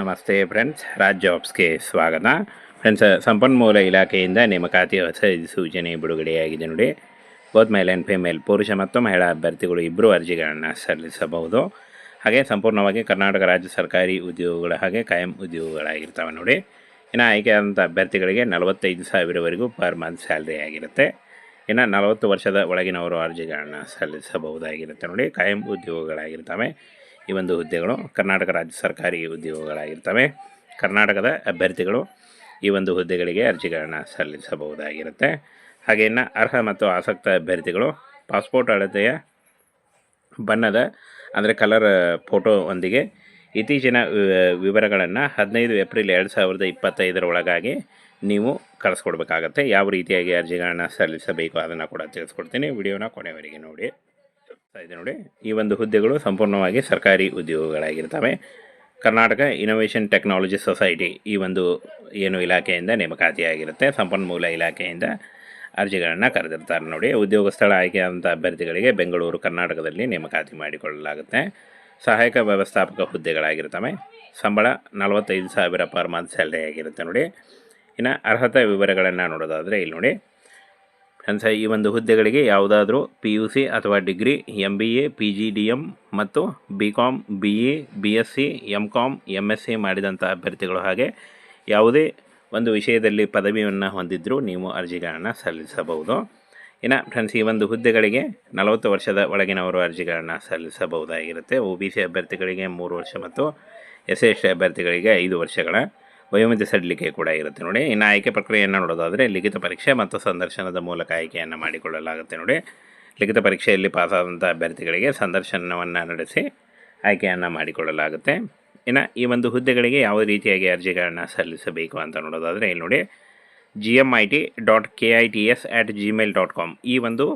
ನಮಸ್ತೆ ಫ್ರೆಂಡ್ಸ್ ರಾಜ್ ಜಾಬ್ಸ್ಗೆ ಸ್ವಾಗತ. ಫ್ರೆಂಡ್ಸ್ ಸಂಪನ್ಮೂಲ ಇಲಾಖೆಯಿಂದ ನೇಮಕಾತಿ ಹೊಸ ಸೂಚನೆ ಬಿಡುಗಡೆಯಾಗಿದೆ ನೋಡಿ. ಬೋತ್ ಮೇಲ್ ಆ್ಯಂಡ್ ಫಿಮೇಲ್ ಪುರುಷ ಮತ್ತು ಮಹಿಳಾ ಅಭ್ಯರ್ಥಿಗಳು ಇಬ್ಬರು ಅರ್ಜಿಗಳನ್ನು ಸಲ್ಲಿಸಬಹುದು. ಹಾಗೆ ಸಂಪೂರ್ಣವಾಗಿ ಕರ್ನಾಟಕ ರಾಜ್ಯ ಸರ್ಕಾರಿ ಉದ್ಯೋಗಗಳ ಹಾಗೆ ಕಾಯಂ ಉದ್ಯೋಗಗಳಾಗಿರ್ತವೆ ನೋಡಿ. ಇನ್ನು ಆಯ್ಕೆಯಾದಂಥ ಅಭ್ಯರ್ಥಿಗಳಿಗೆ ನಲವತ್ತೈದು ಸಾವಿರವರೆಗೂ ಪರ್ ಮಂತ್ ಸ್ಯಾಲ್ರಿ ಆಗಿರುತ್ತೆ. ಇನ್ನು ನಲವತ್ತು ವರ್ಷದ ಒಳಗಿನವರು ಅರ್ಜಿಗಳನ್ನು ಸಲ್ಲಿಸಬಹುದಾಗಿರುತ್ತೆ ನೋಡಿ. ಕಾಯಂ ಉದ್ಯೋಗಗಳಾಗಿರ್ತವೆ. ಈ ಒಂದು ಹುದ್ದೆಗಳು ಕರ್ನಾಟಕ ರಾಜ್ಯ ಸರ್ಕಾರಿ ಉದ್ಯೋಗಗಳಾಗಿರ್ತವೆ. ಕರ್ನಾಟಕದ ಅಭ್ಯರ್ಥಿಗಳು ಈ ಒಂದು ಹುದ್ದೆಗಳಿಗೆ ಅರ್ಜಿಗಳನ್ನು ಸಲ್ಲಿಸಬಹುದಾಗಿರುತ್ತೆ. ಹಾಗೆ ಅರ್ಹ ಮತ್ತು ಆಸಕ್ತ ಅಭ್ಯರ್ಥಿಗಳು ಪಾಸ್ಪೋರ್ಟ್ ಅಳತೆಯ ಬಣ್ಣದ, ಅಂದರೆ ಕಲರ್ ಫೋಟೋ ಒಂದಿಗೆ ಇತ್ತೀಚಿನ ವಿವರಗಳನ್ನು ಹದಿನೈದು ಏಪ್ರಿಲ್ ಎರಡು ಸಾವಿರದ ಇಪ್ಪತ್ತೈದರ ಒಳಗಾಗಿ ನೀವು ಕಳಿಸ್ಕೊಡ್ಬೇಕಾಗತ್ತೆ. ಯಾವ ರೀತಿಯಾಗಿ ಅರ್ಜಿಗಳನ್ನು ಸಲ್ಲಿಸಬೇಕು ಅದನ್ನು ಕೂಡ ತಿಳಿಸ್ಕೊಡ್ತೀನಿ. ವಿಡಿಯೋನ ಕೊನೆವರೆಗೆ ನೋಡಿ. ಇದೆ ನೋಡಿ. ಈ ಒಂದು ಹುದ್ದೆಗಳು ಸಂಪೂರ್ಣವಾಗಿ ಸರ್ಕಾರಿ ಉದ್ಯೋಗಗಳಾಗಿರ್ತವೆ. ಕರ್ನಾಟಕ ಇನೋವೇಷನ್ ಟೆಕ್ನಾಲಜಿ ಸೊಸೈಟಿ ಈ ಒಂದು ಏನು ಇಲಾಖೆಯಿಂದ ನೇಮಕಾತಿಯಾಗಿರುತ್ತೆ. ಸಂಪನ್ಮೂಲ ಇಲಾಖೆಯಿಂದ ಅರ್ಜಿಗಳನ್ನು ಕರೆದಿರ್ತಾರೆ ನೋಡಿ. ಉದ್ಯೋಗ ಸ್ಥಳ ಆಯ್ಕೆಯಾದಂಥ ಅಭ್ಯರ್ಥಿಗಳಿಗೆ ಬೆಂಗಳೂರು, ಕರ್ನಾಟಕದಲ್ಲಿ ನೇಮಕಾತಿ ಮಾಡಿಕೊಳ್ಳಲಾಗುತ್ತೆ. ಸಹಾಯಕ ವ್ಯವಸ್ಥಾಪಕ ಹುದ್ದೆಗಳಾಗಿರ್ತವೆ. ಸಂಬಳ ನಲವತ್ತೈದು ಸಾವಿರ ಪರ್ ಮಂತ್ ಸ್ಯಾಲ್ರಿ ಆಗಿರುತ್ತೆ ನೋಡಿ. ಇನ್ನು ಅರ್ಹತಾ ವಿವರಗಳನ್ನು ನೋಡೋದಾದರೆ ಇಲ್ಲಿ ನೋಡಿ. ಫ್ರೆಂಡ್ಸ್ ಈ ಒಂದು ಹುದ್ದೆಗಳಿಗೆ ಯಾವುದಾದ್ರೂ ಪಿ ಯು ಸಿ ಅಥವಾ degree M B A P G D M ಮತ್ತು B com B A B S C M com M S C ಮಾಡಿದಂಥ ಅಭ್ಯರ್ಥಿಗಳು ಹಾಗೆ ಯಾವುದೇ ಒಂದು ವಿಷಯದಲ್ಲಿ ಪದವಿಯನ್ನು ಹೊಂದಿದ್ದರೂ ನೀವು ಅರ್ಜಿಗಳನ್ನು ಸಲ್ಲಿಸಬಹುದು. ಇನ್ನು ಫ್ರೆಂಡ್ಸ್ ಈ ಒಂದು ಹುದ್ದೆಗಳಿಗೆ ನಲವತ್ತು ವರ್ಷದ ಒಳಗಿನವರು ಅರ್ಜಿಗಳನ್ನು ಸಲ್ಲಿಸಬಹುದಾಗಿರುತ್ತೆ. ಒ ಬಿ ಸಿ ಅಭ್ಯರ್ಥಿಗಳಿಗೆ ಮೂರು ವರ್ಷ ಮತ್ತು ಎಸ್ ಎಸ್ ಟಿ ಅಭ್ಯರ್ಥಿಗಳಿಗೆ ಐದು ವರ್ಷಗಳ ವಯೋಮಿತಿ ಸಡಿಲಿಕೆ ಕೂಡ ಇರುತ್ತೆ ನೋಡಿ. ಇನ್ನು ಆಯ್ಕೆ ಪ್ರಕ್ರಿಯೆಯನ್ನು ನೋಡೋದಾದರೆ ಲಿಖಿತ ಪರೀಕ್ಷೆ ಮತ್ತು ಸಂದರ್ಶನದ ಮೂಲಕ ಆಯ್ಕೆಯನ್ನು ಮಾಡಿಕೊಳ್ಳಲಾಗುತ್ತೆ ನೋಡಿ. ಲಿಖಿತ ಪರೀಕ್ಷೆಯಲ್ಲಿ ಪಾಸಾದಂಥ ಅಭ್ಯರ್ಥಿಗಳಿಗೆ ಸಂದರ್ಶನವನ್ನು ನಡೆಸಿ ಆಯ್ಕೆಯನ್ನು ಮಾಡಿಕೊಳ್ಳಲಾಗುತ್ತೆ. ಇನ್ನು ಈ ಒಂದು ಹುದ್ದೆಗಳಿಗೆ ಯಾವ ರೀತಿಯಾಗಿ ಅರ್ಜಿಗಳನ್ನು ಸಲ್ಲಿಸಬೇಕು ಅಂತ ನೋಡೋದಾದರೆ ಇಲ್ಲಿ ನೋಡಿ. G M I T dot K I T S at Gmail dot com ಈ ಒಂದು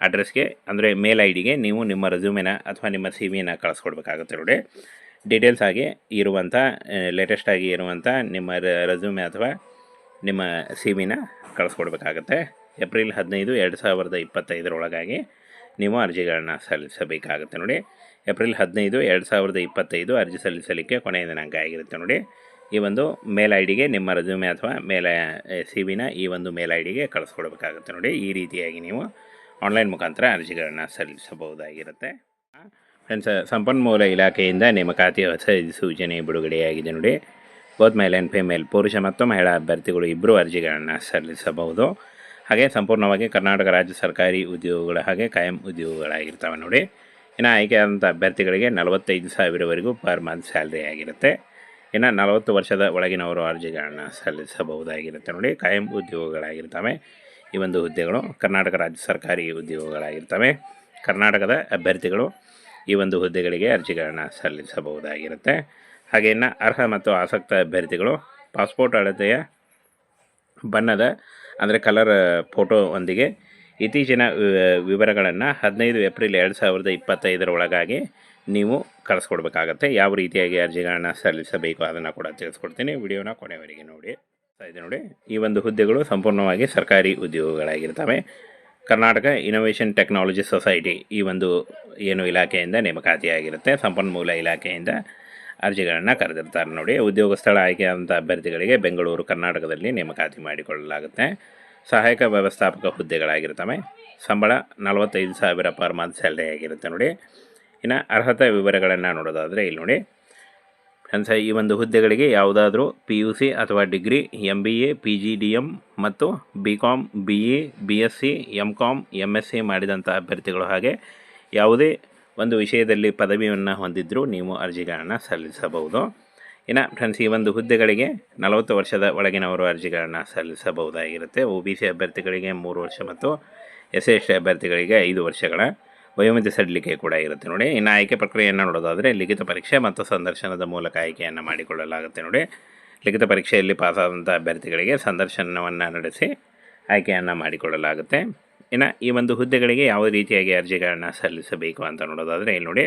ಅಡ್ರೆಸ್ಗೆ ಅಂದರೆ ಮೇಲ್ ಐ ಡಿಗೆ ನೀವು ನಿಮ್ಮ ರೆಸ್ಯೂಮಿನ ಅಥವಾ ನಿಮ್ಮ ಸಿ ವಿನ ಕಳಿಸ್ಕೊಡ್ಬೇಕಾಗುತ್ತೆ ನೋಡಿ. ಡೀಟೇಲ್ಸ್ ಆಗಿ ಇರುವಂಥ ಲೇಟೆಸ್ಟ್ ಆಗಿ ಇರುವಂಥ ನಿಮ್ಮ ರೆಸ್ಯೂಮೆ ಅಥವಾ ನಿಮ್ಮ ಸಿ ವಿನ ಕಳಿಸ್ಕೊಡ್ಬೇಕಾಗತ್ತೆ. ಏಪ್ರಿಲ್ ಹದಿನೈದು, ಎರಡು ಸಾವಿರದ ಇಪ್ಪತ್ತೈದರೊಳಗಾಗಿ ನೀವು ಅರ್ಜಿಗಳನ್ನ ಸಲ್ಲಿಸಬೇಕಾಗುತ್ತೆ ನೋಡಿ. ಏಪ್ರಿಲ್ ಹದಿನೈದು, ಎರಡು ಸಾವಿರದ ಇಪ್ಪತ್ತೈದು ಅರ್ಜಿ ಸಲ್ಲಿಸಲಿಕ್ಕೆ ಕೊನೆಯ ದಿನಾಂಕ ಆಗಿರುತ್ತೆ ನೋಡಿ. ಈ ಒಂದು ಮೇಲ್ ಐ ಡಿಗೆ ನಿಮ್ಮ ರೆಸ್ಯೂಮೆ ಅಥವಾ ಮೇಲ ಸಿ ವಿನ ಈ ಒಂದು ಮೇಲ್ ಐ ಡಿಗೆ ಕಳಿಸ್ಕೊಡ್ಬೇಕಾಗುತ್ತೆ ನೋಡಿ. ಈ ರೀತಿಯಾಗಿ ನೀವು ಆನ್ಲೈನ್ ಮುಖಾಂತರ ಅರ್ಜಿಗಳನ್ನ ಸಲ್ಲಿಸಬಹುದಾಗಿರುತ್ತೆ. ಫ್ರೆಂಡ್ಸ್ ಸಂಪನ್ಮೂಲ ಇಲಾಖೆಯಿಂದ ನೇಮಕಾತಿ ಹೊಸ ಸೂಚನೆ ಬಿಡುಗಡೆಯಾಗಿದೆ ನೋಡಿ. ಬೋತ್ ಮೇಲ್ ಆ್ಯಂಡ್ ಫಿಮೇಲ್ ಪುರುಷ ಮತ್ತು ಮಹಿಳಾ ಅಭ್ಯರ್ಥಿಗಳು ಇಬ್ಬರು ಅರ್ಜಿಗಳನ್ನು ಸಲ್ಲಿಸಬಹುದು. ಹಾಗೆ ಸಂಪೂರ್ಣವಾಗಿ ಕರ್ನಾಟಕ ರಾಜ್ಯ ಸರ್ಕಾರಿ ಉದ್ಯೋಗಗಳ ಹಾಗೆ ಕಾಯಂ ಉದ್ಯೋಗಗಳಾಗಿರ್ತವೆ ನೋಡಿ. ಇನ್ನು ಆಯ್ಕೆಯಾದಂಥ ಅಭ್ಯರ್ಥಿಗಳಿಗೆ ನಲವತ್ತೈದು ಸಾವಿರವರೆಗೂ ಪರ್ ಮಂತ್ ಸ್ಯಾಲ್ರಿ ಆಗಿರುತ್ತೆ. ಇನ್ನು ನಲವತ್ತು ವರ್ಷದ ಒಳಗಿನವರು ಅರ್ಜಿಗಳನ್ನು ಸಲ್ಲಿಸಬಹುದಾಗಿರುತ್ತೆ ನೋಡಿ. ಕಾಯಂ ಉದ್ಯೋಗಗಳಾಗಿರ್ತವೆ. ಈ ಒಂದು ಹುದ್ದೆಗಳು ಕರ್ನಾಟಕ ರಾಜ್ಯ ಸರ್ಕಾರಿ ಉದ್ಯೋಗಗಳಾಗಿರ್ತವೆ. ಕರ್ನಾಟಕದ ಅಭ್ಯರ್ಥಿಗಳು ಈ ಒಂದು ಹುದ್ದೆಗಳಿಗೆ ಅರ್ಜಿಗಳನ್ನು ಸಲ್ಲಿಸಬಹುದಾಗಿರುತ್ತೆ. ಹಾಗೆ ಅರ್ಹ ಮತ್ತು ಆಸಕ್ತ ಅಭ್ಯರ್ಥಿಗಳು ಪಾಸ್ಪೋರ್ಟ್ ಅಳತೆಯ ಬಣ್ಣದ, ಅಂದರೆ ಕಲರ್ ಫೋಟೋ ಒಂದಿಗೆ ಇತ್ತೀಚಿನ ವಿವರಗಳನ್ನು ಹದಿನೈದು ಏಪ್ರಿಲ್ ಎರಡು ಸಾವಿರದ ಇಪ್ಪತ್ತೈದರ ಒಳಗಾಗಿ ನೀವು ಕಳಿಸ್ಕೊಡ್ಬೇಕಾಗತ್ತೆ. ಯಾವ ರೀತಿಯಾಗಿ ಅರ್ಜಿಗಳನ್ನು ಸಲ್ಲಿಸಬೇಕು ಅದನ್ನು ಕೂಡ ತಿಳಿಸ್ಕೊಡ್ತೀನಿ. ವಿಡಿಯೋನ ಕೊನೆಯವರೆಗೆ ನೋಡಿ. ಇದೆ ನೋಡಿ. ಈ ಒಂದು ಹುದ್ದೆಗಳು ಸಂಪೂರ್ಣವಾಗಿ ಸರ್ಕಾರಿ ಉದ್ಯೋಗಗಳಾಗಿರ್ತವೆ. ಕರ್ನಾಟಕ ಇನೋವೇಷನ್ ಟೆಕ್ನಾಲಜಿ ಸೊಸೈಟಿ ಈ ಒಂದು ಏನು ಇಲಾಖೆಯಿಂದ ನೇಮಕಾತಿಯಾಗಿರುತ್ತೆ, ಸಂಪನ್ಮೂಲ ಇಲಾಖೆಯಿಂದ ಅರ್ಜಿಗಳನ್ನು ಕರೆದಿರ್ತಾರೆ ನೋಡಿ. ಉದ್ಯೋಗ ಸ್ಥಳ ಆಯ್ಕೆಯಾದಂಥ ಅಭ್ಯರ್ಥಿಗಳಿಗೆ ಬೆಂಗಳೂರು, ಕರ್ನಾಟಕದಲ್ಲಿ ನೇಮಕಾತಿ ಮಾಡಿಕೊಳ್ಳಲಾಗುತ್ತೆ. ಸಹಾಯಕ ವ್ಯವಸ್ಥಾಪಕ ಹುದ್ದೆಗಳಾಗಿರ್ತವೆ. ಸಂಬಳ ನಲವತ್ತೈದು ಸಾವಿರ ಪರ್ ಮಂತ್ ಸ್ಯಾಲ್ರಿ ಆಗಿರುತ್ತೆ ನೋಡಿ. ಇನ್ನು ಅರ್ಹತಾ ವಿವರಗಳನ್ನು ನೋಡೋದಾದರೆ ಇಲ್ಲಿ ನೋಡಿ. ಫ್ರೆಂಡ್ಸ್ ಈ ಒಂದು ಹುದ್ದೆಗಳಿಗೆ ಯಾವುದಾದ್ರೂ ಪಿ ಯು ಸಿ ಅಥವಾ degree M B A P G D M ಮತ್ತು B com B A B S C M com M S C ಮಾಡಿದಂಥ ಅಭ್ಯರ್ಥಿಗಳು ಹಾಗೆ ಯಾವುದೇ ಒಂದು ವಿಷಯದಲ್ಲಿ ಪದವಿಯನ್ನು ಹೊಂದಿದ್ದರೂ ನೀವು ಅರ್ಜಿಗಳನ್ನು ಸಲ್ಲಿಸಬಹುದು. ಇನ್ನು ಫ್ರೆಂಡ್ಸ್ ಈ ಒಂದು ಹುದ್ದೆಗಳಿಗೆ ನಲವತ್ತು ವರ್ಷದ ಒಳಗಿನವರು ಅರ್ಜಿಗಳನ್ನು ಸಲ್ಲಿಸಬಹುದಾಗಿರುತ್ತೆ. ಒ ಬಿ ಸಿ ಅಭ್ಯರ್ಥಿಗಳಿಗೆ ಮೂರು ವರ್ಷ ಮತ್ತು ಎಸ್ ಎಸ್ ಟಿ ಅಭ್ಯರ್ಥಿಗಳಿಗೆ ಐದು ವರ್ಷಗಳ ವಯೋಮಿತಿ ಸಡಿಲಿಕೆ ಕೂಡ ಇರುತ್ತೆ ನೋಡಿ. ಇನ್ನು ಆಯ್ಕೆ ಪ್ರಕ್ರಿಯೆಯನ್ನು ನೋಡೋದಾದರೆ ಲಿಖಿತ ಪರೀಕ್ಷೆ ಮತ್ತು ಸಂದರ್ಶನದ ಮೂಲಕ ಆಯ್ಕೆಯನ್ನು ಮಾಡಿಕೊಳ್ಳಲಾಗುತ್ತೆ ನೋಡಿ. ಲಿಖಿತ ಪರೀಕ್ಷೆಯಲ್ಲಿ ಪಾಸಾದಂಥ ಅಭ್ಯರ್ಥಿಗಳಿಗೆ ಸಂದರ್ಶನವನ್ನು ನಡೆಸಿ ಆಯ್ಕೆಯನ್ನು ಮಾಡಿಕೊಳ್ಳಲಾಗುತ್ತೆ. ಇನ್ನು ಈ ಒಂದು ಹುದ್ದೆಗಳಿಗೆ ಯಾವ ರೀತಿಯಾಗಿ ಅರ್ಜಿಗಳನ್ನು ಸಲ್ಲಿಸಬೇಕು ಅಂತ ನೋಡೋದಾದರೆ ಇಲ್ಲಿ ನೋಡಿ.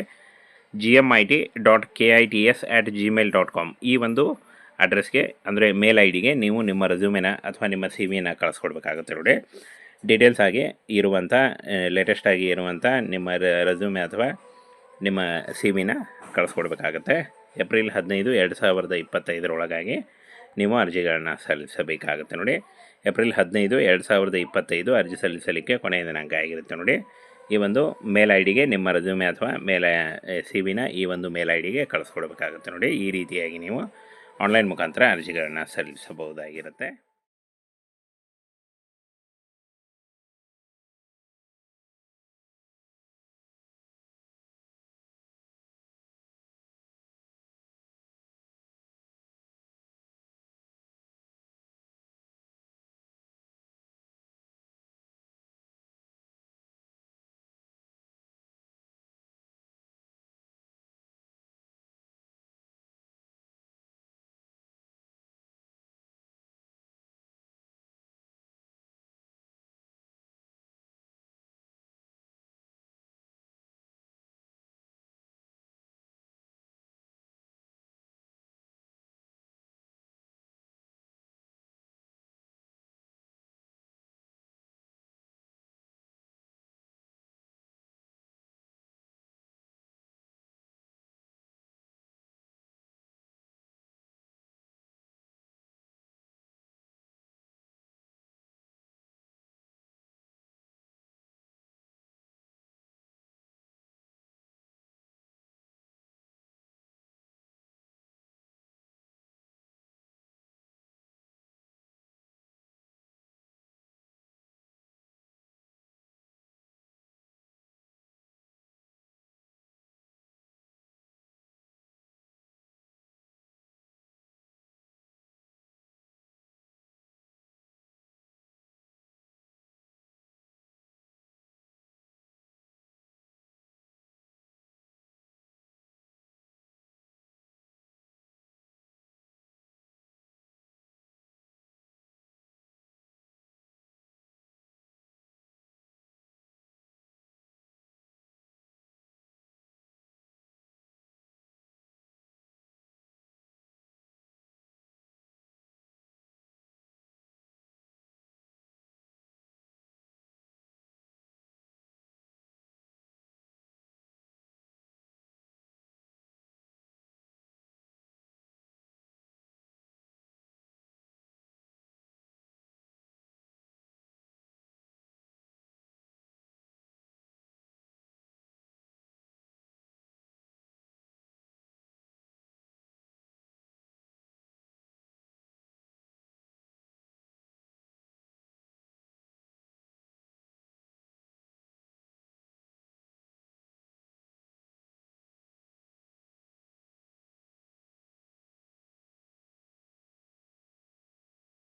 G M I T dot K I T S at Gmail dot com ಈ ಒಂದು ಅಡ್ರೆಸ್ಗೆ ಅಂದರೆ ಮೇಲ್ ಐ ಡಿಗೆ ನೀವು ನಿಮ್ಮ ರೆಸ್ಯೂಮೆನ ಅಥವಾ ನಿಮ್ಮ ಸಿ ವಿನ ಕಳಿಸ್ಕೊಡ್ಬೇಕಾಗುತ್ತೆ ನೋಡಿ. ಡೀಟೇಲ್ಸ್ ಆಗಿ ಇರುವಂಥ ಲೇಟೆಸ್ಟ್ ಆಗಿ ಇರುವಂಥ ನಿಮ್ಮ ರೆಸ್ಯೂಮೆ ಅಥವಾ ನಿಮ್ಮ ಸಿ ವಿನ ಕಳಿಸ್ಕೊಡ್ಬೇಕಾಗತ್ತೆ. ಏಪ್ರಿಲ್ ಹದಿನೈದು, ಎರಡು ಸಾವಿರದ ಇಪ್ಪತ್ತೈದರೊಳಗಾಗಿ ನೀವು ಅರ್ಜಿಗಳನ್ನು ಸಲ್ಲಿಸಬೇಕಾಗುತ್ತೆ ನೋಡಿ. ಏಪ್ರಿಲ್ ಹದಿನೈದು, ಎರಡು ಸಾವಿರದ ಇಪ್ಪತ್ತೈದು ಅರ್ಜಿ ಸಲ್ಲಿಸಲಿಕ್ಕೆ ಕೊನೆಯ ದಿನಾಂಕ ಆಗಿರುತ್ತೆ ನೋಡಿ. ಈ ಒಂದು ಮೇಲ್ ಐ ಡಿಗೆ ನಿಮ್ಮ ರೆಸ್ಯೂಮೆ ಅಥವಾ ಮೇಲ ಸಿ ವಿನ ಈ ಒಂದು ಮೇಲ್ ಐ ಡಿಗೆ ಕಳಿಸ್ಕೊಡ್ಬೇಕಾಗುತ್ತೆ ನೋಡಿ. ಈ ರೀತಿಯಾಗಿ ನೀವು ಆನ್ಲೈನ್ ಮುಖಾಂತರ ಅರ್ಜಿಗಳನ್ನು ಸಲ್ಲಿಸಬಹುದಾಗಿರುತ್ತೆ.